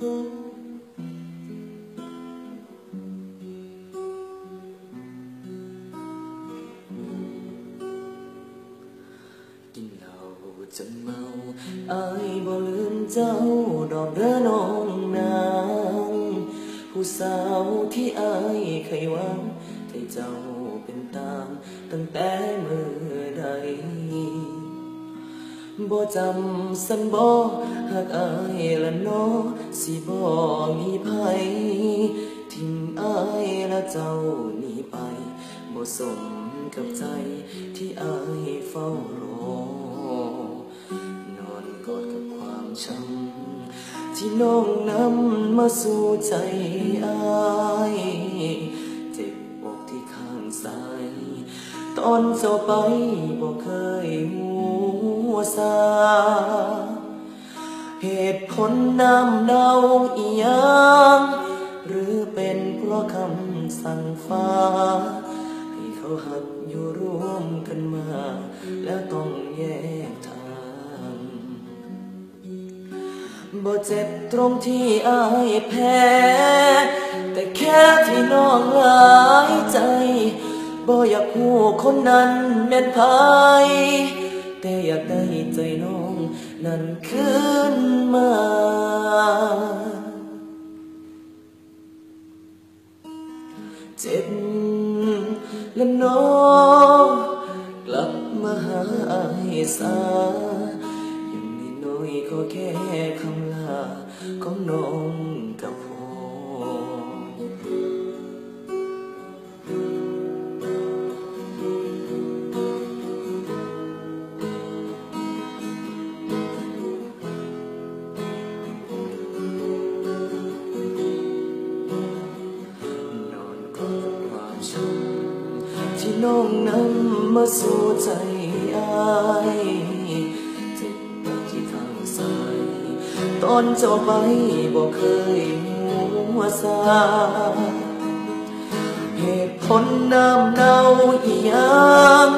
กินเหล้าจนเมาอายบ่ลืมเจ้าดอกเด้อน้องนาง ผู้สาวที่อายเคยหวังให้เจ้าเป็นตามตั้งแต่เมื่อใด บ่จำสันบ่หากอายละเน้อสิบ่มีภัยทิ้งอายละเจ้าหนีไปบ่สมกับใจที่อายเฝ้ารอนอนกอดกับความช้ำที่น้องนำมาสู่ใจอายเจ็บอกที่ข้างซ้าย ตอนเจ้าไปบอกเคยหั ซาเหตุผลน้ำเดาอียงหรือเป็นเพราะคำสั่งฟ้าให้เขาหักอยู่ร่วมกันมา แล้วต้องแยกทางบ่เจ็บตรงที่อายแพ้ แต่แค่ที่น้องหลายใจบ่อยากหูคนนั้นแม่นไผ แต่อยากได้ใจน้อง นั้นคืนมาเจ็บและน้องกลับมาหาอายสาอย่างน้อยก็แค่คำลาของน้องกับ ที่น้องนำมาสู่ใจอายเจ็บปวดที่ทางสายตอนเจ้าไปบอกเคยหัวซาเหตุผลน้ำเนาอีหยัง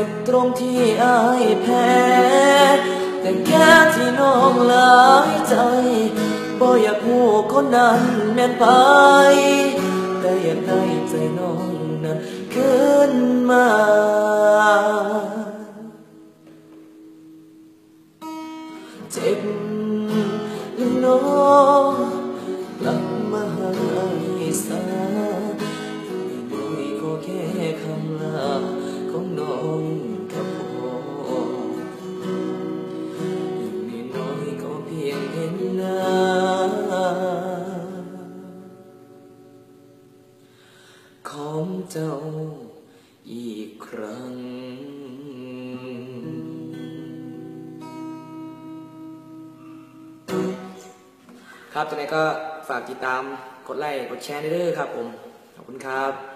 บ่เจ็บตรงที่อายแพ้ แต่แค่ที่น้องหลายใจบ่อยากหูคนนั้นแม่นไป แต่อยากได้ใจน้องนั้นคืนมาเจ็บน้อง เจ้าอีกครั้ง ครับตอนนี้ก็ฝากติดตามกดไลค์กดแชร์ด้วยเด้อครับผม ขอบคุณครับ